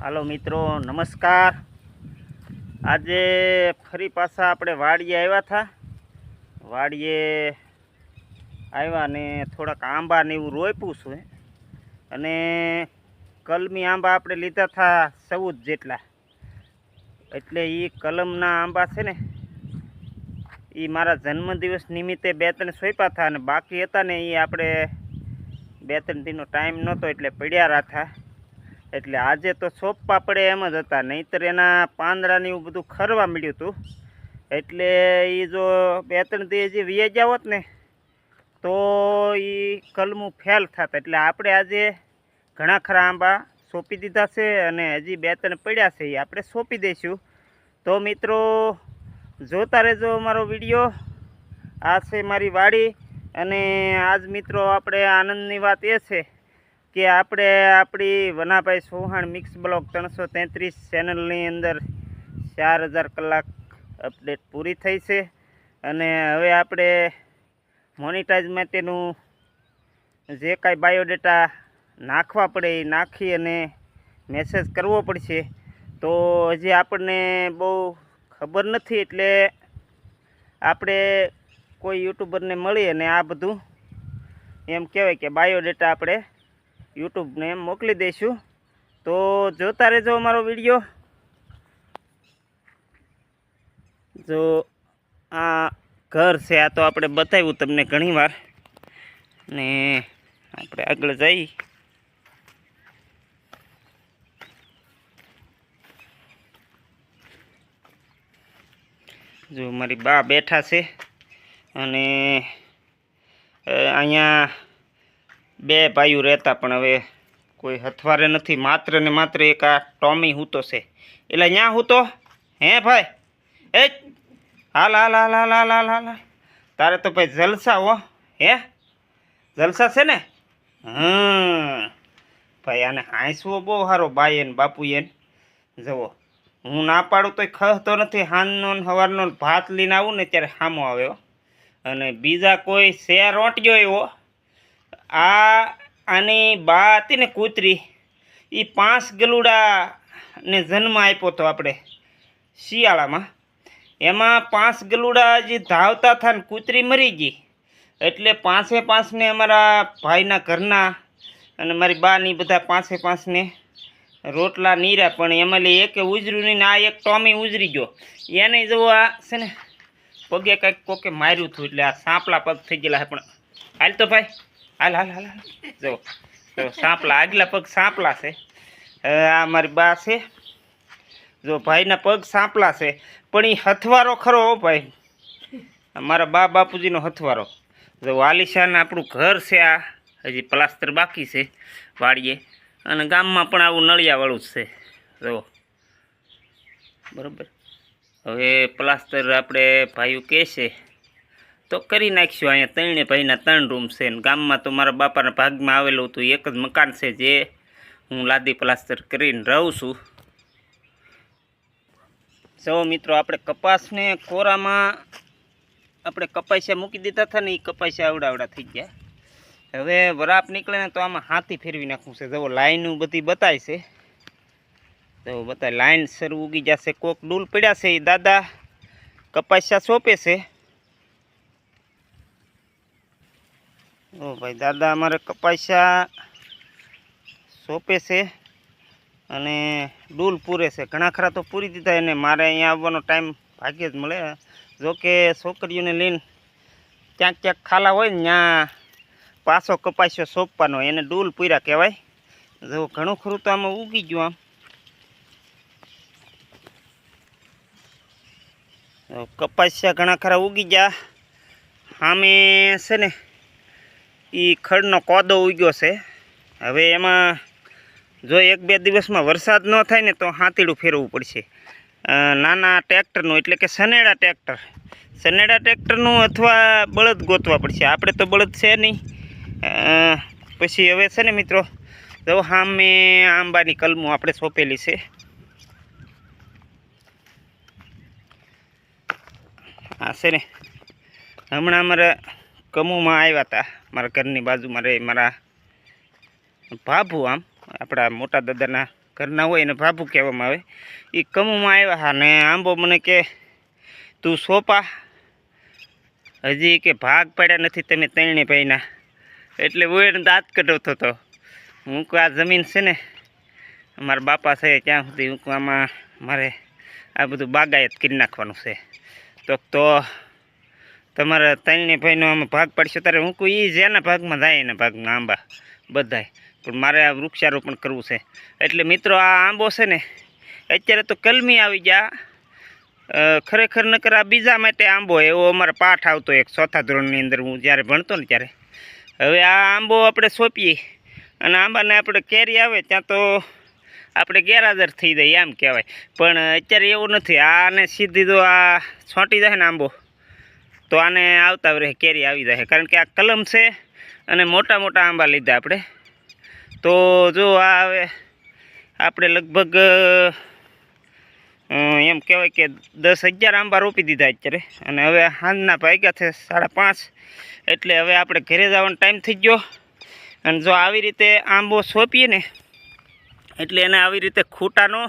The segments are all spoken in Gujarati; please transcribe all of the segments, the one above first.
હાલો મિત્રો, નમસ્કાર. આજે ફરી પાછા આપણે વાડીએ આવ્યા હતા વાડીએ આવ્યા ને થોડાક આંબા ને એવું રોપ્યું છું. અને કલમી આંબા આપણે લીધા હતા ચૌદ જેટલા. એટલે એ કલમના આંબા છે ને એ મારા જન્મદિવસ નિમિત્તે બે ત્રણ સોંપ્યા હતા અને બાકી હતા ને એ આપણે બે ત્રણ દિનનો ટાઈમ નહોતો એટલે પડ્યા હતા એટલે આજે તો સોંપવા પડે એમ જ હતા. નહીંતર એના પાંદડાને એવું બધું ખરવા મળ્યું હતું એટલે એ જો બે ત્રણ દી હજી વીએ ગયા હોત ને, તો એ કલમું ફેલ થાત. એટલે આપણે આજે ઘણા ખરા આંબા સોંપી દીધા છે અને હજી બે ત્રણ પડ્યા છે એ આપણે સોંપી દઈશું. તો મિત્રો, જોતા રહેજો અમારો વીડિયો. આ છે મારી વાડી અને આજ મિત્રો આપણે આનંદની વાત એ છે કે આપણે આપણી વનાભાઈ ચૌહાણ મિક્સ બ્લોક ત્રણસો તેત્રીસ ચેનલની અંદર ચાર હજાર કલાક અપડેટ પૂરી થઈ છે. અને હવે આપણે મોનિટાઈઝ માટેનું જે કાંઈ બાયોડેટા નાખવા પડે એ નાખી અને મેસેજ કરવો પડશે. તો હજી આપણને બહુ ખબર નથી એટલે આપણે કોઈ યુટ્યુબરને મળી અને આ બધું. એમ કહેવાય કે બાયોડેટા આપણે યુટ્યુબને મોકલી દઈશું. તો જોતા રહેજો અમારો વીડિયો. જો આ ઘર છે, આ તો આપણે બતાવ્યું તમને ઘણીવાર. ને આપણે આગળ જઈ. જો મારી બા બેઠા છે અને અહીંયા બે ભાઈઓ રહેતા, પણ હવે કોઈ હથવારે નથી. માત્ર ને માત્ર એક આ ટોમી હૂતો છે. એટલે ન્યા હૂતો? હે ભાઈ? એ હાલ હાલ હાલ હાલ હાલ હાલ હાલ. તારે તો ભાઈ જલસા હો. હે? જલસા છે ને? હમ. ભાઈ, આને હાંસવો બહુ સારો ભાઈ એને બાપુ એને. જવો હું ના પાડું તોય ખસતો નથી. હાનનો ને સવારનો ભાત લઈને આવું ને ત્યારે સામો આવ્યો અને બીજા કોઈ શેર રોટજો એવો. આ આની બા હતી ને કૂતરી એ પાંચ ગલુડાને જન્મ આપ્યો હતો આપણે શિયાળામાં. એમાં પાંચ ગલુડા જે ધાવતા હતા ને કૂતરી મરી ગઈ. એટલે પાંચે પાંચને અમારા ભાઈના ઘરના અને મારી બાની બધા પાંચે પાંચને રોટલા નીરા, પણ એમાં એક ઉજર્યું નહીં ને આ એક ટોમી ઉજરી ગયો. એને જવો આ છે ને પગે કાંઈક કોકે માર્યું હતું, એટલે આ સાંપલા પગ થઈ ગયેલા પણ. હાલ તો ભાઈ. હાલ હાલ હાલ જો જો સાંપલા, આગલા પગ સાંપલા છે. આ મારી બા છે. જો, ભાઈના પગ સાંપલા છે. પણ એ હથવારો ખરો ભાઈ. મારા બા બાપુજીનો હથવારો. જો, વાલીશાન આપણું ઘર છે આ. હજી પ્લાસ્ટર બાકી છે વાડીએ. અને ગામમાં પણ આવું નળિયાવાળું જ છે. જો. બરાબર. હવે પ્લાસ્ટર આપણે ભાઈઓ કહેશે તો કરી નાખીશું અહીંયા ત્રણે ભાઈના ત્રણ રૂમ છે ને ગામમાં તો મારા બાપાના ભાગમાં આવેલું હતું, એક જ મકાન છે જે હું લાદી પ્લાસ્ટર કરીને રહું છું. જો મિત્રો, આપણે કપાસને કોરામાં આપણે કપાસિયા મૂકી દીધા હતા ને એ કપાસિયા આવડાવડા થઈ ગયા. હવે વરાપ નીકળે ને તો આમાં હાથી ફેરવી નાખવું છે. જો લાઈનું બધી બતાય છે. તો બતાય લાઈન સર ઉગી જશે, કોક ડૂલ પડ્યા છે. એ દાદા કપાસિયા સોંપે છે. ઓ ભાઈ, દાદા અમારે કપાસા સોંપે છે અને ડૂલ પૂરે છે. ઘણા ખરા તો પૂરી દીધા એને. મારે અહીંયા આવવાનો ટાઈમ ભાગ્યે જ મળે. જોકે છોકરીઓને લઈને ક્યાંક ક્યાંક ખાલા હોય ને, ત્યાં પાછો કપાસ્યો સોંપવાનો એને ડૂલ પૂર્યા કહેવાય. જો ઘણું ખરું તો આમાં ઉગી ગયું આમ. કપાસિયા ઘણા ખરા ઉગી ગયા. સામે છે ને એ ખડનો કોદો ઉગ્યો છે. હવે એમાં જો એક બે દિવસમાં વરસાદ ન થાય ને તો હાંતીડું ફેરવવું પડશે. નાના ટ્રેક્ટરનું, એટલે કે સનેડા ટ્રેક્ટર. સનેડા ટ્રેક્ટરનું અથવા બળદ ગોતવા પડશે. આપણે તો બળદ છે નહીં. પછી હવે છે ને મિત્રો, જો હામે આંબાની કલમો આપણે સોંપેલી છે. આ છે ને, હમણાં અમારા કમુમાં આવ્યા હતા. મારા ઘરની બાજુમાં રહે, મારા ભાભુ આમ, આપણા મોટા દાદાના ઘરના હોય એને ભાભુ કહેવામાં આવે. એ કમુમાં આવ્યા હા, ને આંબો મને કે, તું સોપા? હજી કે ભાગ પડ્યા નથી તમે ત્રણે ભાઈના. એટલે હું એને દાંત કઢાવતો હતો. હું આ જમીન છે ને મારા બાપા છે ત્યાં સુધી? હું આમાં મારે આ બધું બાગાયત કરી નાખવાનું છે. તો તો તમારા ત્રણે ભાઈનો આમાં ભાગ પડશે, ત્યારે હું કહું એ જેના ભાગમાં જાય, એના ભાગમાં આંબા, બધાય. પણ મારે આ વૃક્ષારોપણ કરવું છે. એટલે મિત્રો, આ આંબો છે ને, અત્યારે તો કલમી આવી ગયા. ખરેખર નકર આ બીજા માટે આંબો એવો અમારો પાઠ આવતો એક ચોથા ધોરણની અંદર હું જ્યારે ભણતો ને ત્યારે. હવે આ આંબો આપણે સોંપીએ, અને આંબાને આપણે કેરી આવે, ત્યાં તો આપણે ગેરહાજર થઈ જાય, એમ કહેવાય. પણ અત્યારે એવું નથી, આને સીધી તો આ છોંટી જાય ને આંબો. તો આને આવતા રહે કેરી આવી જાય કારણ કે આ કલમ છે અને મોટા મોટા આંબા લીધા આપણે. તો જો આ હવે આપણે લગભગ એમ કહેવાય કે દસ હજાર આંબા રોપી દીધા અત્યારે. અને હવે હાંજના ભાગ્યા છે સાડા પાંચ. એટલે હવે આપણે ઘરે જવાનો ટાઈમ થઈ ગયો. અને જો આવી રીતે આંબો સોંપીએ ને, એટલે એને આવી રીતે ખૂટાનો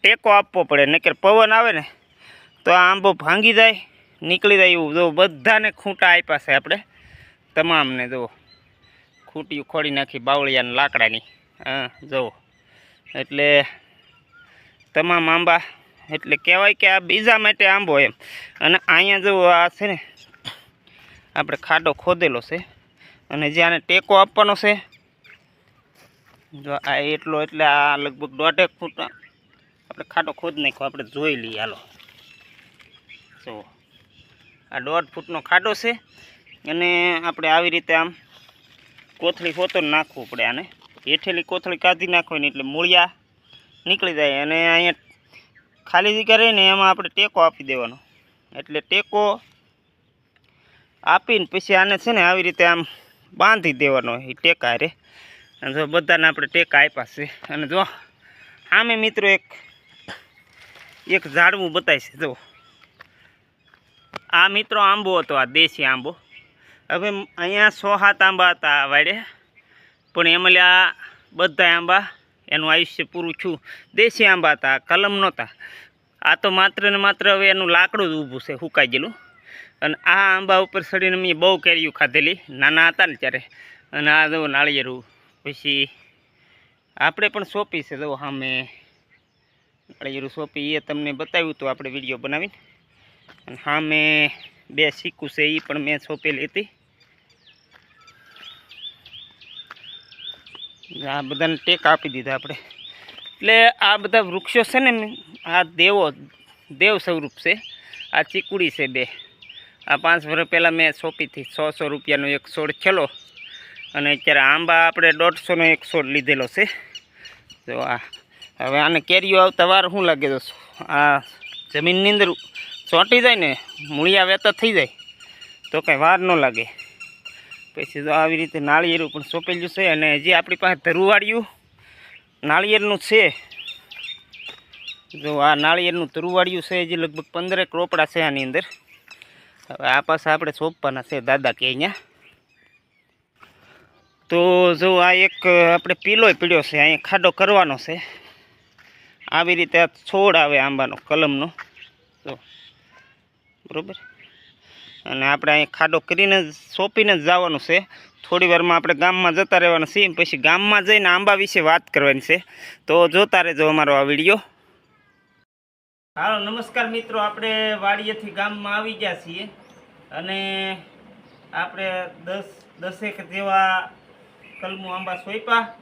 ટેકો આપવો પડે. નકર પવન આવે ને, તો આ આંબો ભાંગી જાય. નીકળી એવું. જો બધાને ખૂંટા આપ્યા છે આપણે. તમામને જો ખૂંટી ખોડી નાખી બાવળિયાના લાકડાની. હા જુઓ એટલે તમામ આંબા, એટલે કહેવાય કે આ બીજા માટે આંબો એમ. અને અહીંયા જો આ છે ને, આપણે ખાડો ખોદેલો છે. અને જે આને ટેકો આપવાનો છે, જો આ એટલો એટલે આ લગભગ દોઢેક ફૂટ, આપણે ખાડો ખોદ નાખ્યો. આપણે જોઈ લઈએ. હાલો. જો. આ દોઢ ફૂટનો ખાડો છે. અને આપણે આવી રીતે આમ કોથળી હોતો નાખવું પડે આને. હેઠેલી કોથળી કાઢી નાખવાની એટલે મૂળિયા નીકળી જાય. અને અહીંયા ખાલી જગ્યા રહીને એમાં આપણે ટેકો આપી દેવાનો. એટલે ટેકો આપીને પછી આને છે ને આવી રીતે આમ બાંધી દેવાનો એ ટેકા રે. અને જો બધાને આપણે ટેકા આપ્યા છે. અને જો આમે મિત્રો એક એક ઝાડવું બતાવીશ જુઓ આ મિત્રો આંબો હતો, આ દેશી આંબો. હવે અહીંયા સો સાત આંબા હતા વાડે. પણ એમાં આ બધા આંબા એનું આયુષ્ય પૂરું છું દેશી આંબા હતા કલમ નહોતા. આ તો માત્ર ને માત્ર હવે એનું લાકડું જ ઊભું છે સુકાઈ ગયેલું. અને આ આંબા ઉપર ચડીને મેં બહુ કેરીઓ ખાધેલી. નાના હતા ને ત્યારે. અને આ જો નાળિયેરું. પછી આપણે પણ સોંપી છે, જો સામે નાળિયેરું સોંપી, એ તમને બતાવ્યું હતું, આપણે વીડિયો બનાવીને. અને મેં બે શીખું છે એ પણ મેં સોંપેલી હતી. આ બધાને ટેક આપી દીધા આપણે. એટલે આ બધા વૃક્ષો છે ને, આ દેવો, દેવ સ્વરૂપ છે. આ ચીકુડી છે બે. આ પાંચ વર્ષ પહેલાં મેં સોંપીથી સો સો રૂપિયાનો એક છોડ છેલ્લો. અને અત્યારે આંબા આપણે દોઢસોનો એક છોડ લીધેલો છે. તો આ, હવે આને કેરીઓ આવતા વાર શું લાગે? તો આ જમીનની અંદર ચોંટી જાય ને, મૂળિયા વેતા થઈ જાય, તો કાંઈ વાર ન લાગે. પછી તો આવી રીતે નાળિયેરું પણ સોંપેલું છે અને જે આપણી પાસે ધરુવાડિયું, નાળિયેરનું છે. જો આ નાળિયેરનું તરુવાડિયું છે, જે લગભગ પંદરેક રોપડા છે આની અંદર. હવે આ પાસે આપણે સોંપવાના છે દાદા કે અહીંયા. તો જો આ એક આપણે પીલોય પીળ્યો છે, અહીંયા ખાડો કરવાનો છે. આવી રીતે છોડ આવે આંબાનો, કલમનો. જો. બરોબર? અને આપણે અહીં ખાડો કરીને સોંપીને જ જવાનું છે. થોડી વારમાં આપણે ગામમાં જતા રહેવાનું છે પછી ગામમાં જઈને આંબા વિશે વાત કરવાની છે. તો જોતા રહેજો અમારો આ વીડિયો. હાલો, નમસ્કાર મિત્રો. આપણે વાડીએથી ગામમાં આવી ગયા છીએ. અને આપણે દસ, દસેક જેવા કલમું આંબા સોંપ્યા.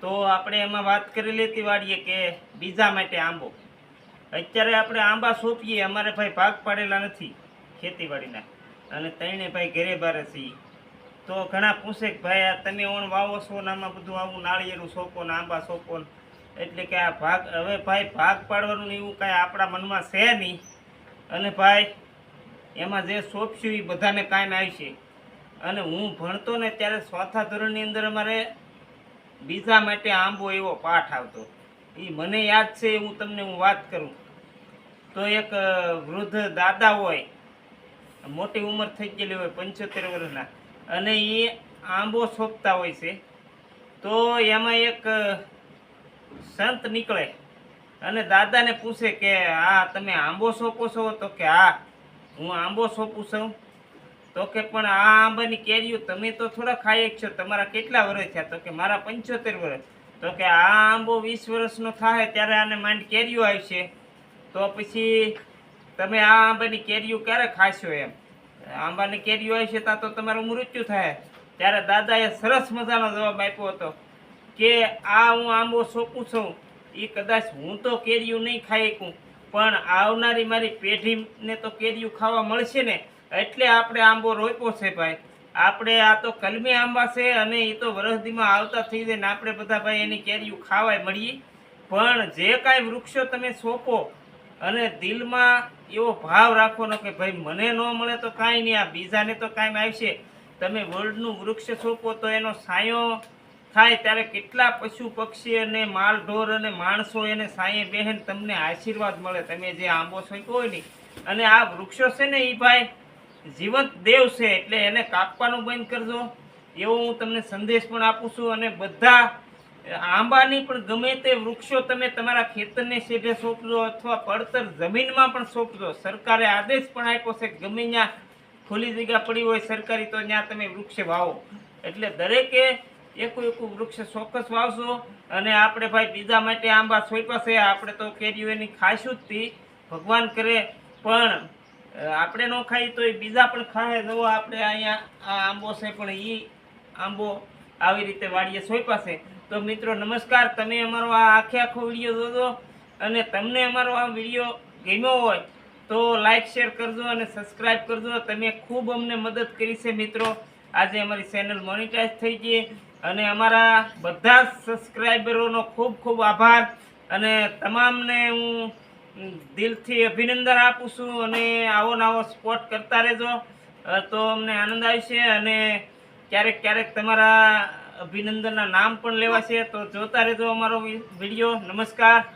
તો આપણે એમાં વાત કરી લેતી વાડીએ કે બીજા માટે આંબો. અત્યારે આપણે આંબા સોંપીએ, અમારે ભાઈ ભાગ પાડેલા નથી ખેતીવાડીના. અને ત્રણે ભાઈ ઘરે બારે છીએ તો ઘણા પૂછે કે ભાઈ આ તમે ઓણ વાવો છો ને આમાં બધું આવું નાળિયેરું સોંપો ને આંબા સોંપો એટલે કે આ ભાગ, હવે ભાઈ ભાગ પાડવાનું એવું કાંઈ આપણા મનમાં છે નહીં. અને ભાઈ, એમાં જે સોંપશું એ બધાને કાંઈ આવશે. અને હું ભણતો ને ત્યારે ચોથા ધોરણની અંદર અમારે બીજા માટે આંબો એવો પાઠ આવતો. એ મને યાદ છે, હું તમને હું વાત કરું. તો એક વૃદ્ધ દાદા હોય, મોટી ઉંમર થઈ ગયેલી હોય, પંચોતેર વર્ષના, અને એ આંબો સોંપતા હોય છે, તો એમાં એક સંત નીકળે, અને દાદાને પૂછે કે, આ તમે આંબો સોંપો છો? તો કે, હા, હું આંબો સોંપું છું. તો કે, પણ આ આંબાની કેરીઓ તમે તો થોડા ખાઈ છો, તમારા કેટલા વર્ષ થયા? તો કે, મારા પંચોતેર વર્ષ. તો કે, આ આંબો વીસ વર્ષનો થાય, ત્યારે આને માંડ કેરીઓ આવશે. તો પછી તમે આ આંબાની કેરીઓ ક્યારે ખાશો એમ? આંબાની કેરીઓ હશે ત્યાં તો તમારું મૃત્યુ થાય. ત્યારે દાદાએ સરસ મજાનો જવાબ આપ્યો હતો કે આ હું આંબો સોંપું છું એ કદાચ હું તો કેરીયું નહીં ખાઈ શકું, પણ આવનારી મારી પેઢીને તો કેરીયું ખાવા મળશે ને, એટલે આપણે આંબો રોપ્યો છે ભાઈ. આપણે આ તો કલમી આંબા છે અને એ તો વરસદીમાં આવતા થઈ જાય ને, આપણે બધા ભાઈ એની કેરીયું ખાવાય મળીએ. પણ જે કાંઈ વૃક્ષો તમે સોંપો અને દિલમાં એવો ભાવ રાખવાનો કે ભાઈ, મને ન મળે તો કાંઈ નહીં, આ બીજાને તો કાંઈ આવશે. તમે વડનું વૃક્ષ છોપો તો એનો સાયો થાય ત્યારે કેટલા પશુ પક્ષી અને માલ ઢોર અને માણસો એને સાયે બહેન તમને આશીર્વાદ મળે. તમે જે આંબો સોંપ્યો હોય ને, અને આ વૃક્ષો છે ને એ ભાઈ, જીવંત દેવ છે એટલે એને કાપવાનું બંધ કરજો. એવો હું તમને સંદેશ પણ આપું છું અને બધા આંબાની પણ ગમે તે વૃક્ષો તમે તમારા ખેતરને શેઢે સોંપજો અથવા પડતર જમીનમાં પણ સોંપજો. સરકારે આદેશ પણ આપ્યો છે ગમે ત્યાં ખુલ્લી જગ્યા પડી હોય સરકારી તો ત્યાં તમે વૃક્ષ વાવો. એટલે દરેકે એકું એકું વૃક્ષ ચોક્કસ વાવશો અને આપણે ભાઈ બીજા માટે આંબા સોંપ્યા આપણે તો કેરીઓ એની ખાઈશું જ ભગવાન કરે પણ આપણે ન ખાઈ તો એ બીજા પણ ખાય જવો આપણે અહીંયા આ આંબો છે પણ એ આંબો આવી રીતે વાડીએ સોંપ્યા તો મિત્રો, નમસ્કાર. તમે અમારો આ આખે આખો વીડિયો જોજો અને તમને અમારો આ વીડિયો ગમ્યો હોય તો લાઇક શેર કરજો અને સબસ્ક્રાઈબ કરજો. તમે ખૂબ અમને મદદ કરી છે મિત્રો. આજે અમારી ચેનલ મોનિટાઈઝ થઈ ગઈ અને અમારા બધા સબસ્ક્રાઈબરોનો ખૂબ ખૂબ આભાર અને તમામને હું દિલથી અભિનંદન આપું છું અને આવો નવો સપોર્ટ કરતા રહેજો. તો અમને આનંદ આવશે અને ક્યારેક ક્યારેક તમારા અભિનંદનના નામ પણ લેવાશે તો જોતા રહેજો અમારો વીડિયો. નમસ્કાર.